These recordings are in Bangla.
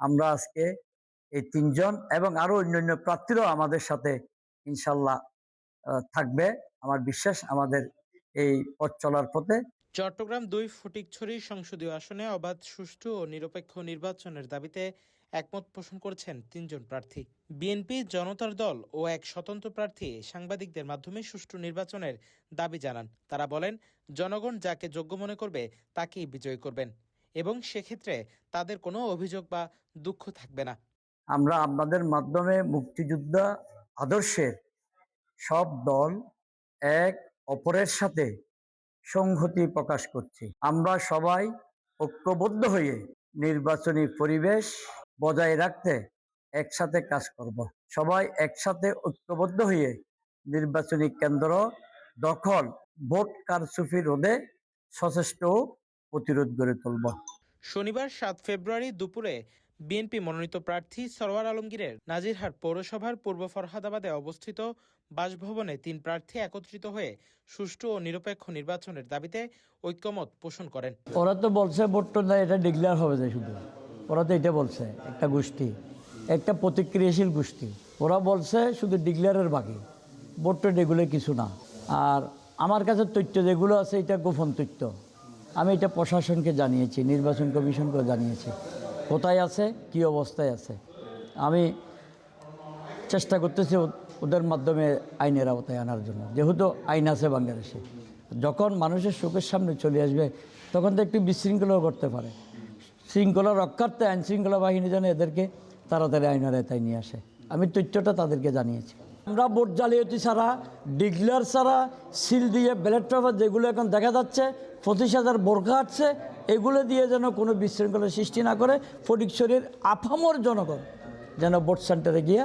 আমরা আজকে এই তিনজন এবং আরও অন্যান্য প্রার্থীরাও আমাদের সাথে ইনশাল্লাহ থাকবে। আমার বিশ্বাস আমাদের এই পথ চলার পথে চট্টগ্রাম দুই ফটিকছড়ি সংসদীয় আসনে অবাধ, সুষ্ঠু ও নিরপেক্ষ নির্বাচনের দাবিতে একমত পোষণ করেছেন তিনজন প্রার্থী। বিএনপি, জনতার দল ও এক স্বতন্ত্র প্রার্থী সাংবাদিকদের মাধ্যমে সুষ্ঠু নির্বাচনের দাবি জানান। তারা বলেন, জনগণ যাকে যোগ্য মনে করবে তাকেই বিজয়ী করবেন। এবং সেক্ষেত্রে তাদের কোনো অভিযোগ বা দুঃখ থাকবে না। আমরা আপনাদের মাধ্যমে মুক্তিযোদ্ধা আদর্শের সব দল এক অপরের সাথে সংহতি প্রকাশ করছি। আমরা সবাই ঐক্যবদ্ধ হয়ে নির্বাচনী পরিবেশ বজায় রাখতে একসাথে কাজ করব। সবাই একসাথে ঐক্যবদ্ধ হয়ে নির্বাচনী কেন্দ্র দখল, ভোট কারচুপি রোধে সচেষ্ট প্রতিরোধ গড়ে তুলব। শনিবার সাত ফেব্রুয়ারি দুপুরে বিএনপি মনোনীত প্রার্থী সরওয়ার আলমগীরের নাজিরহাট পৌরসভার পূর্ব ফরহাদাবাদে অবস্থিত বাসভবনে তিন প্রার্থী একত্রিত হয়ে সুষ্ঠু ও নিরপেক্ষ নির্বাচনের দাবিতে ঐক্যমত পোষণ করেন। ওরা তো বলছে ভোটটা না এটা ডিক্লেয়ার হবে না শুধু। ওরা তো এটা বলছে একটা গোষ্ঠী একটা প্রতিক্রিয়াশীল গোষ্ঠী। ওরা বলছে শুধু ডিক্লেয়ারের বাকি ভোটটা এগুলো কিছু না। আর আমার কাছে তথ্য যেগুলো আছে এটা গোপন তথ্য। আমি এটা প্রশাসনকে জানিয়েছি, নির্বাচন কমিশনকেও জানিয়েছি। কোথায় আছে, কি অবস্থায় আছে? আমি চেষ্টা করতেছি ওদের মাধ্যমে আইনের আওতায় আনার জন্য। যেহেতু আইন আছে বাংলাদেশে। যখন মানুষের চোখের সামনে চলে আসবে, তখন তো একটু বিশৃঙ্খলাও করতে পারে। শৃঙ্খলা রক্ষার্থে আইন শৃঙ্খলা বাহিনী যেন এদেরকে তাড়াতাড়ি আইনের আওতায় নিয়ে আসে। আমি তথ্যটা তাদেরকে জানিয়েছি। আমরা ভোট জালিয়াতি ছাড়া, ডিগলার ছাড়া, সিল দিয়ে, ব্যালেট পেপার যেগুলো এখন দেখা যাচ্ছে পঁচিশ হাজার বোরখা আসছে এগুলো দিয়ে যেন কোনো বিশৃঙ্খলা সৃষ্টি না করে ফটিকশরীর আফামর জনগণ যেন ভোট সেন্টারে গিয়ে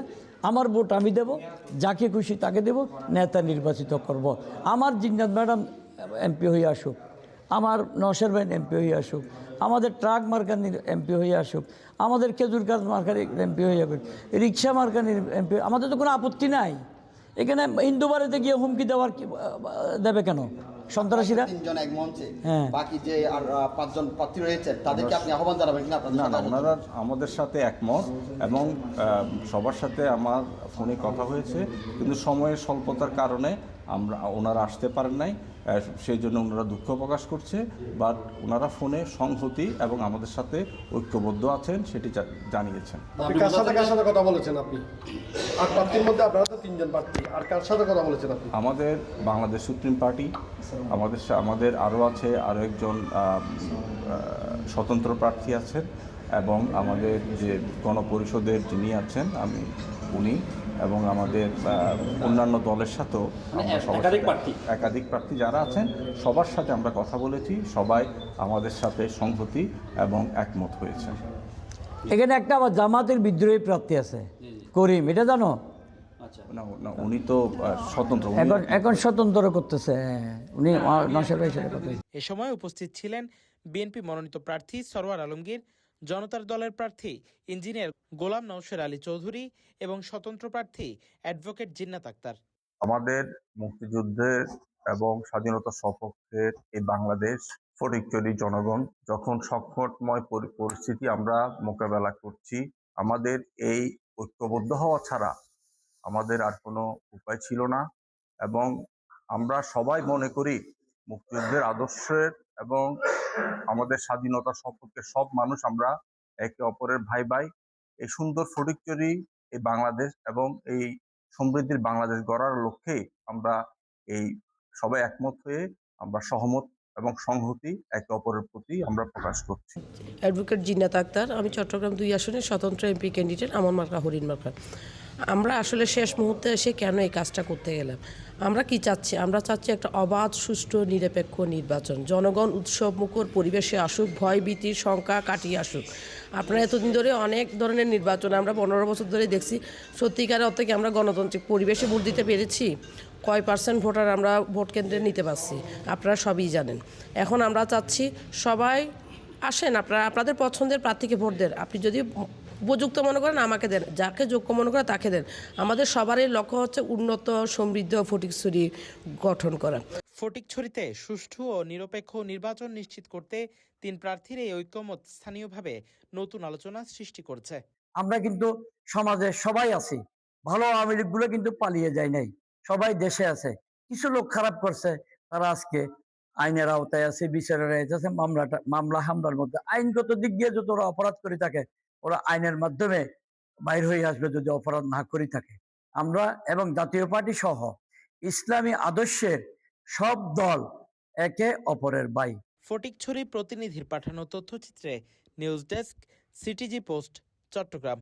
আমার ভোট আমি দেব, যাকে খুশি তাকে দেব, নেতা নির্বাচিত করব। আমার জিন্নাত ম্যাডাম এমপি হয়ে আসুক, আমার নসের ভাই এমপি হয়ে আসুক, আমাদের ট্রাক মার্কানির এমপি হয়ে আসুক, আমাদের খেজুর গাছ মার্কার এমপি হয়ে আসুক, রিক্সা মার্কানির এমপি, আমাদের তো কোনো আপত্তি নাই এখানে হিন্দু বাড়িতে গিয়ে হুমকি দেওয়ার দেবে কেন সন্ত্রাসীরা? তিনজন এক মঞ্চে। হ্যাঁ। বাকি যে আর পাঁচজন প্রার্থী রয়েছেন তাদেরকে আপনি আহ্বান জানাবেন কিনা না না ওনারা আমাদের সাথে একমত এবং সবার সাথে আমার ফোনে কথা হয়েছে কিন্তু সময়ের স্বল্পতার কারণে আমরা ওনারা আসতে পারেন নাই সেই জন্য ওনারা দুঃখ প্রকাশ করছে বাট ওনারা ফোনে সংহতি এবং আমাদের সাথে ঐক্যবদ্ধ আছেন সেটি জানিয়েছেন। আপনি কার সাথে কার সাথে কথা বলেছেন আপনি? আর প্রার্থীর মধ্যে আপনারা তো তিনজন প্রার্থী আর কার সাথে কথা বলেছেন আপনি? আমাদের বাংলাদেশ সুপ্রিম পার্টি আমাদের সা- আমাদের আরও আছে আরও একজন স্বতন্ত্র প্রার্থী আছেন এবং আমাদের যে গণপরিষদের যিনি আছেন আমি উনি এবং আমাদের অন্যান্য দলের সাথেও আমরা সবার একাধিক প্রার্থী? যারা আছেন সবার সাথে আমরা কথা বলেছি সবাই আমাদের সাথে সংহতি এবং একমত হয়েছে এখানে একটা আবার জামাতের বিদ্রোহী প্রার্থী আছে করিম এটা জানো? না না, উনি তো স্বতন্ত্র এখন এখন স্বতন্ত্র করতেছে হ্যাঁ, উনি হয়েছে। এ সময় উপস্থিত ছিলেন বিএনপি মনোনীত প্রার্থী সরওয়ার আলমগীর জনতার দলের প্রার্থী ইঞ্জিনিয়ার গোলাম নওশের আলী চৌধুরী এবং স্বতন্ত্র প্রার্থী অ্যাডভোকেট জিন্নাত আক্তার আমাদের মুক্তিযুদ্ধের এবং স্বাধীনতা সপক্ষের এই বাংলাদেশ ফটিকচুরি জনগণ যখন সংকটময় পরি- পরিস্থিতি আমরা মোকাবেলা করছি আমাদের এই ঐক্যবদ্ধ হওয়া ছাড়া আমাদের আর কোনো উপায় ছিল না এবং আমরা সবাই মনে করি মুক্তিযুদ্ধের আদর্শের এবং আমাদের স্বাধীনতা সম্পর্কে সব মানুষ আমরা একে অপরের ভাই ভাই। এই সুন্দর ফটিকচুরি এই বাংলাদেশ এবং এই সমৃদ্ধির বাংলাদেশ গড়ার লক্ষ্যে আমরা এই সবাই একমত হয়ে আমরা সহমত এবং সংহতি একে অপরের প্রতি আমরা প্রকাশ করছি। অ্যাডভোকেট জিন্নাত আক্তার, আমি চট্টগ্রাম দুই আসনের স্বতন্ত্র এমপি ক্যান্ডিডেট আমার মার্কা হরিণ মার্কা। আমরা আসলে শেষ মুহূর্তে এসে কেন এই কাজটা করতে গেলাম? আমরা কি চাচ্ছি? আমরা চাচ্ছি একটা অবাধ, সুষ্ঠু, নিরপেক্ষ নির্বাচন। জনগণ উৎসব, মুখর পরিবেশে আসুক, ভয় ভীতির শঙ্কা কাটিয়ে আসুক। আপনারা এতদিন ধরে অনেক ধরনের নির্বাচন আমরা পনেরো বছর ধরে দেখছি। সত্যিকার অর্থে কি আমরা গণতান্ত্রিক পরিবেশে ভোট দিতে পেরেছি? কয় পার্সেন্ট ভোটার আমরা ভোট কেন্দ্রে নিতে পারছি? আপনারা সবই জানেন। এখন আমরা চাচ্ছি সবাই আসেন, আপনারা, আপনাদের পছন্দের প্রার্থীকে ভোট দেন। আপনি যদি উপযুক্ত মনে করেন আমাকে দেন। যাকে যোগ্য মনে করেন তাকে দেন। আমাদের সবারই লক্ষ্য হচ্ছে উন্নত সমৃদ্ধ ফটিকছড়ি গঠন করা। ফটিকছড়িতে সুষ্ঠু ও নিরপেক্ষ নির্বাচন নিশ্চিত করতে তিন প্রার্থীর এই ঐক্যমত স্থানীয়ভাবে নতুন আলোচনা সৃষ্টি করছে। আমরা কিন্তু সমাজে সবাই আছি। ভালো আওয়ামী লীগগুলো কিন্তু পালিয়ে যায় নাই। সবাই দেশে আছে। কিছু লোক খারাপ করছে তারা আজকে আইনের আওতায় আছে বিচারের আওতায় আছে মামলাটা মামলা হামলার মধ্যে। আইনগত দিক দিয়ে যদি ওরা অপরাধ করে থাকে ওরা আইনের মাধ্যমে বাইর হয়ে আসবে যদি অপরাধ না করে থাকে। আমরা এবং জাতীয় পার্টি সহ ইসলামী আদর্শের সব দল একে অপরের বাই। ফটিকছড়ি প্রতিনিধির পাঠানো তথ্যচিত্রে news desk, CTG post, Chattogram.